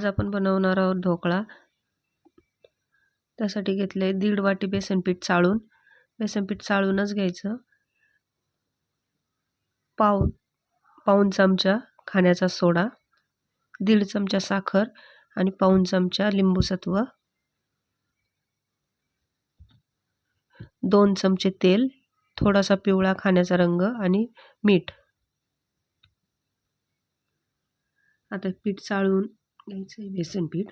आज आपण बनवणार आहोत ढोकळा. त्यासाठी घेतले दीड वाटी बेसनपीठ चाळून. बेसनपीठ चाळूनच घ्यायचं. पाव पाऊन चमचा खाण्याचा सोडा दीड चमचा साखर आणि पाऊन चमचा लिंबूसत्व दोन चमचे तेल थोडासा पिवळा खाण्याचा रंग आणि मीठ. आता पीठ चाळून घ्यायचं आहे बेसन पीठ.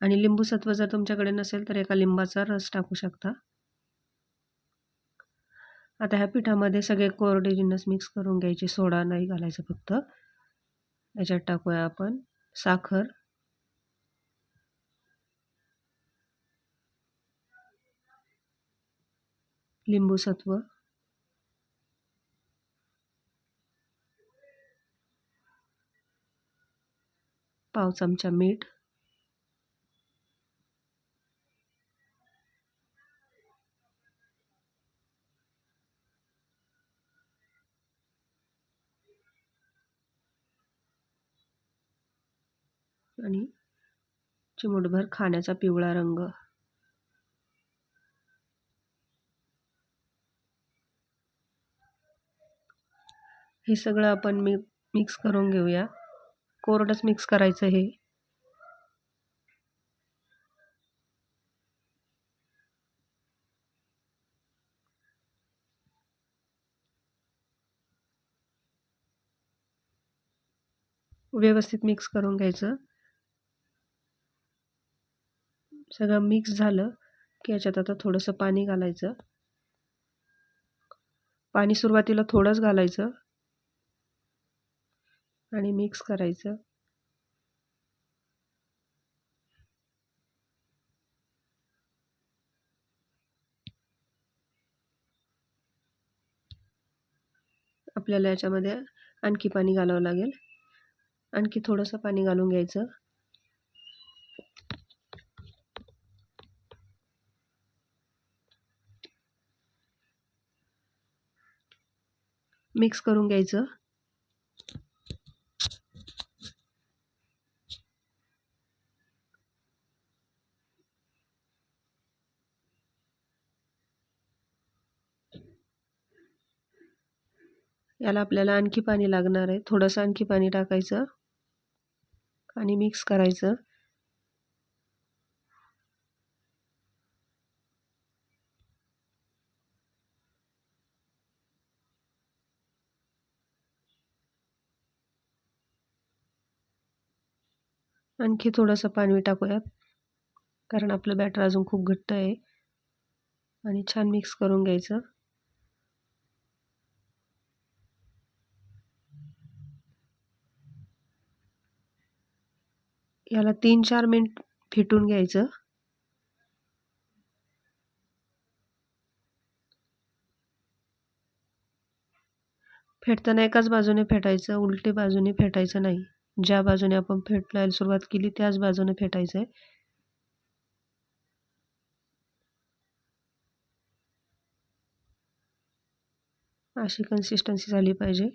आणि लिंबूसत्व जर तुमच्याकडे नसेल तर एका लिंबाचा रस टाकू शकता. आता ह्या पिठामध्ये सगळे कोरडे जिन्नस मिक्स करून घ्यायचे सोडा नाही घालायचं फक्त. याच्यात टाकूया आपण साखर. लिंबूसत्व. पाव चमचा मीठ. आणि चिमूटभर खाण्याचा पिवळा रंग. हे सगळं आपण मी मिक्स करून घेऊया. कोरडंच मिक्स करायचं हे. व्यवस्थित मिक्स करून घ्यायचं. सगळं मिक्स झालं की याच्यात आता थोडंसं पाणी घालायचं. पाणी सुरुवातीला थोडंच घालायचं. आणि मिक्स करायचं. आपल्याला याच्यामध्ये आणखी पाणी घालावं लागेल. आणखी थोडंसं पाणी घालून घ्यायचं. मिक्स करून घ्यायचं. याला आपल्याला आणखी पाणी लागणार आहे. थोडंसं आणखी पाणी टाकायचं आणि मिक्स करायचं. आणखी थोडंसं पाणी टाकूयात कारण आपलं बॅटर अजून खूप घट्ट आहे. आणि छान मिक्स करून घ्यायचं. याला तीन चार मिनिट फिटून घ्यायचं. फेटताना एकाच बाजूने फेटायचं उलटी बाजूने फेटायचं नाही. ज्या बाजूने आपण फेटायला सुरुवात केली त्याच बाजूने फेटायचं आहे अशी कन्सिस्टन्सी झाली पाहिजे.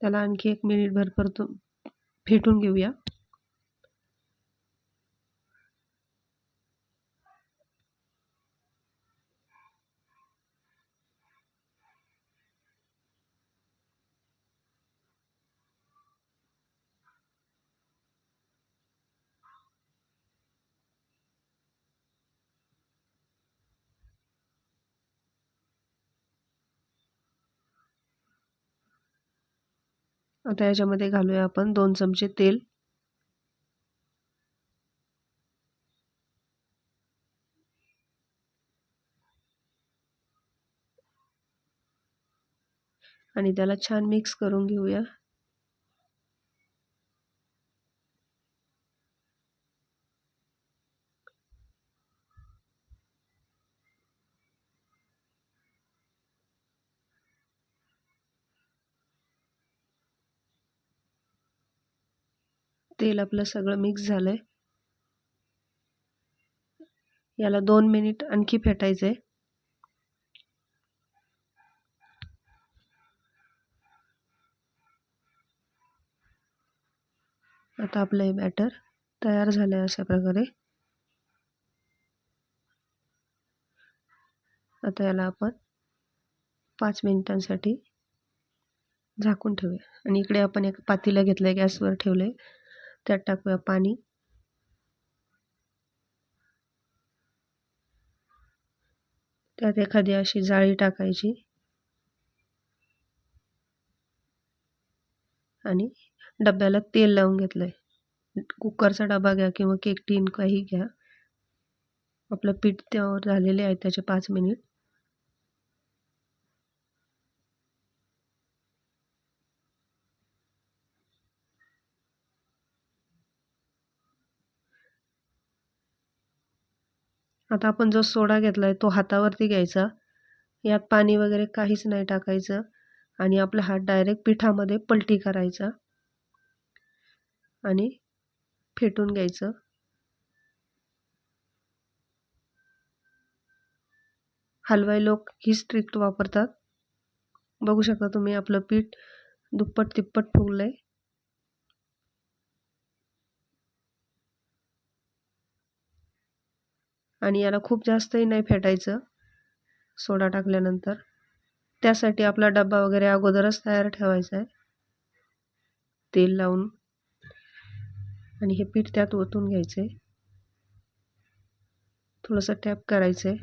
त्याला आणखी एक मिनिटभर परतून फेटून घेऊया. आता याच्यामध्ये घालूया आपण दोन चमचे तेल. आणि त्याला छान मिक्स करून घेऊया. तेल आपलं सगळं मिक्स झालं आहे याला दोन मिनिट आणखी फेटायचं आहे आता आपलं हे बॅटर तयार झालं आहे अशा प्रकारे. आता याला आपण पाच मिनिटांसाठी झाकून ठेवूया. आणि इकडे आपण एक पातीला घेतलं आहे गॅसवर ठेवलं आहे त्यात टाकूया पाणी. त्यात एखादी अशी जाळी टाकायची. आणि डब्याला तेल लावून घेतलं आहे कुकरचा डबा घ्या किंवा केक टीन काही घ्या. आपलं पीठ त्यावर झालेले आहे त्याचे पाच मिनिट. आता आपण जो सोडा घेतला आहे तो हातावरती घ्यायचा. यात पाणी वगैरे काहीच नाही टाकायचं आणि आपला हात डायरेक्ट पिठामध्ये पलटी करायचा. आणि फेटून घ्यायचं. हलवाई लोक हीच ट्रिक वापरतात. बघू शकता तुम्ही आपलं पीठ दुप्पट तिप्पट फुगलं आहे आणि याला खूप जास्तही नाही फेटायचं. सोडा टाकल्यानंतर. त्यासाठी आपला डबा वगैरे अगोदरच तयार ठेवायचा आहे. तेल लावून. आणि हे पीठ त्यात ओतून घ्यायचं. आहे थोडंसं टॅप करायचं आहे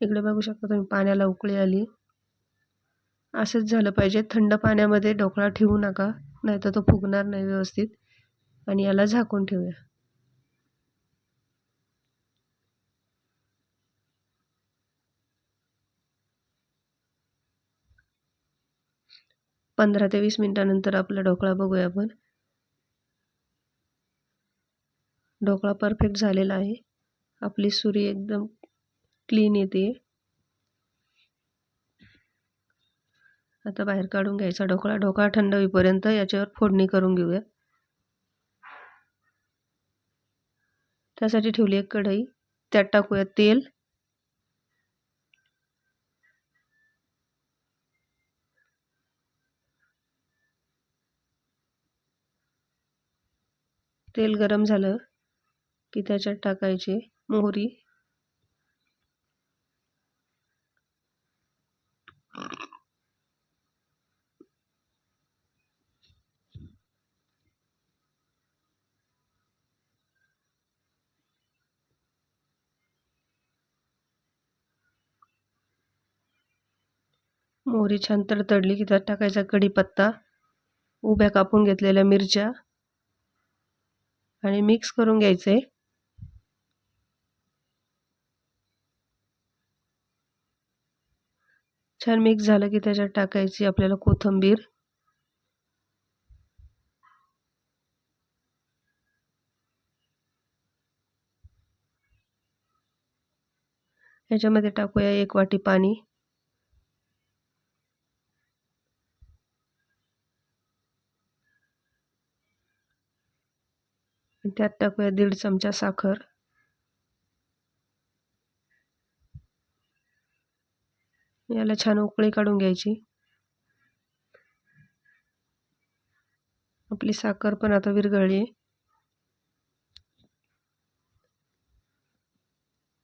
इकडे बघू शकता तुम्ही पाण्याला उकळी आली. असंच झालं पाहिजे. थंड पाण्यामध्ये ढोकळा ठेवू नका नाही तर तो फुगणार नाही व्यवस्थित. आणि याला झाकून ठेवूया. पंधरा ते वीस मिनिटानंतर आपला ढोकळा बघूया आपण. ढोकळा परफेक्ट झालेला आहे. आपली सुरी एकदम क्लीन येते. आता बाहेर काढून घ्यायचा ढोकळा. ढोकळा थंड होईपर्यंत याच्यावर फोडणी करून घेऊया. त्यासाठी ठेवली एक कढई. त्यात टाकूया तेल. तेल गरम झालं की त्याच्यात टाकायचे मोहरी. मोहरी छान तडतडली की त्यात टाकायचा कढीपत्ता उभ्या कापून घेतलेल्या मिरच्या आणि मिक्स करून घ्यायचे. छान मिक्स झालं की त्याच्यात टाकायची आपल्याला कोथिंबीर. याच्यामध्ये टाकूया एक वाटी पाणी. त्यात टाकूया दीड चमचा साखर. याला छान उकळी काढून घ्यायची. आपली साखर पण आता विरघळली.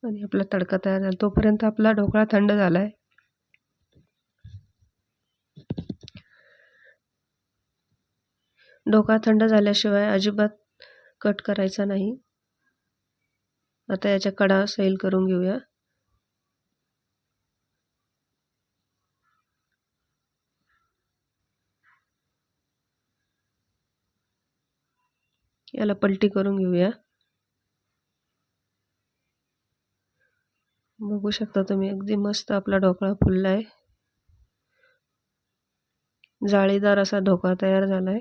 आणि आपला तडका तयार झाला. तोपर्यंत आपला ढोकळा थंड झाला आहे ढोकळा थंड झाल्याशिवाय अजिबात कट करायचा नाही. आता याच्या कडा सैल करून घेऊया. याला पलटी करून घेऊया. बघू शकता तुम्ही अगदी मस्त आपला ढोकळा फुलला आहे जाळीदार असा ढोकळा तयार झाला आहे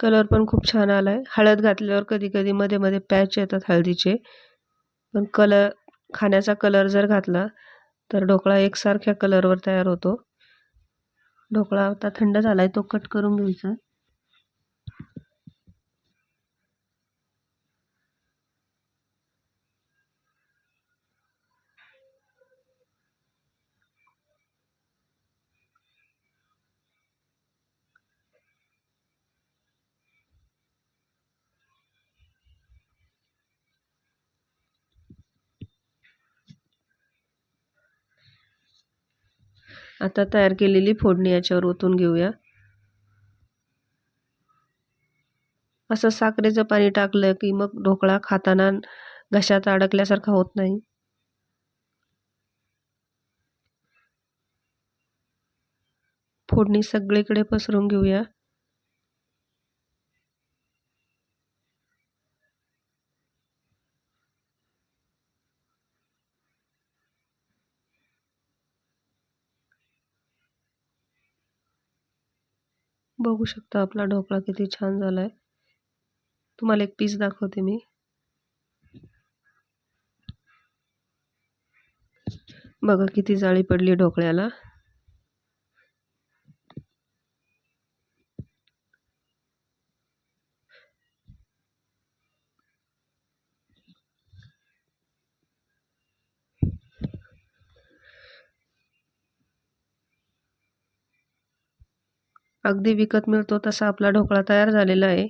कलर पण खूप छान आला आहे हळद घातल्यावर कधी कधी मध्ये मध्ये पॅच येतात हळदीचे. पण कलर खाण्याचा कलर जर घातला तर ढोकळा एकसारख्या कलरवर तयार होतो. ढोकळा आता थंड झाला आहे तो कट करून घ्यायचा. आता तयार केलेली फोडणी याच्यावर ओतून घेऊया. असं साखरेचं पाणी टाकलं की मग ढोकळा खाताना घशात अडकल्यासारखा होत नाही. फोडणी सगळीकडे पसरून घेऊया. बघू शकता आपला ढोकळा किती छान झाला आहे तुम्हाला एक पीस दाखवते मी. बघा किती जाळी पडली ढोकळ्याला. अगदी विकत मिळतो तसा आपला ढोकळा तयार झालेला आहे.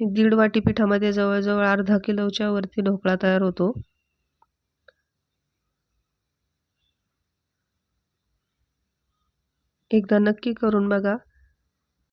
दीड वाटी पिठामध्ये जवळजवळ अर्धा किलोच्या वरती ढोकळा तयार होतो. एकदा नक्की करून बघा.